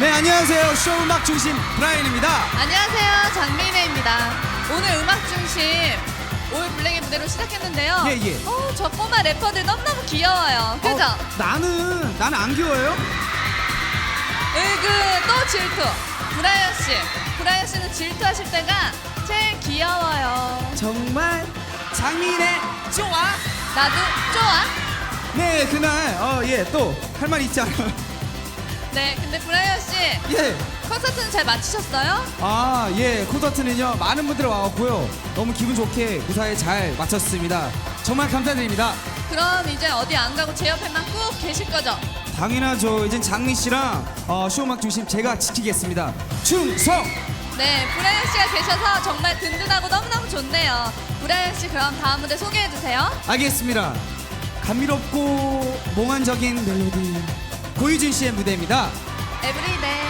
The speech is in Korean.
네 안녕하세요 쇼 음악 중심 브라이언입니다. 안녕하세요. 장민혜입니다. 오늘 음악 중심 올 블랙의 무대로 시작했는데요. 예, 예. 어, 저 꼬마 래퍼들 너무너무 귀여워요. 그죠? 어, 나는 나는 안 귀여워요? 으그 또 질투. 브라이언 씨. 브라이언 씨는 질투하실 때가 제일 귀여워요. 정말 장민의 좋아. 나도 좋아. 네 그날 어 예 또 할 말 있지 않아요? 네, 근데 브라이언 씨 예. 콘서트는 잘 마치셨어요? 아, 예, 콘서트는요, 많은 분들이 와왔고요. 너무 기분 좋게 무사히 잘 마쳤습니다. 정말 감사드립니다. 그럼 이제 어디 안 가고 제 옆에만 꾹 계실 거죠? 당연하죠. 이젠 장미 씨랑 어, 쇼음악 중심 제가 지키겠습니다. 충성! 네, 브라이언 씨가 계셔서 정말 든든하고 너무너무 좋네요. 브라이언 씨 그럼 다음 무대 소개해 주세요. 알겠습니다. 감미롭고 몽환적인 멜로디. 고유준 씨의 무대입니다. 에브리데이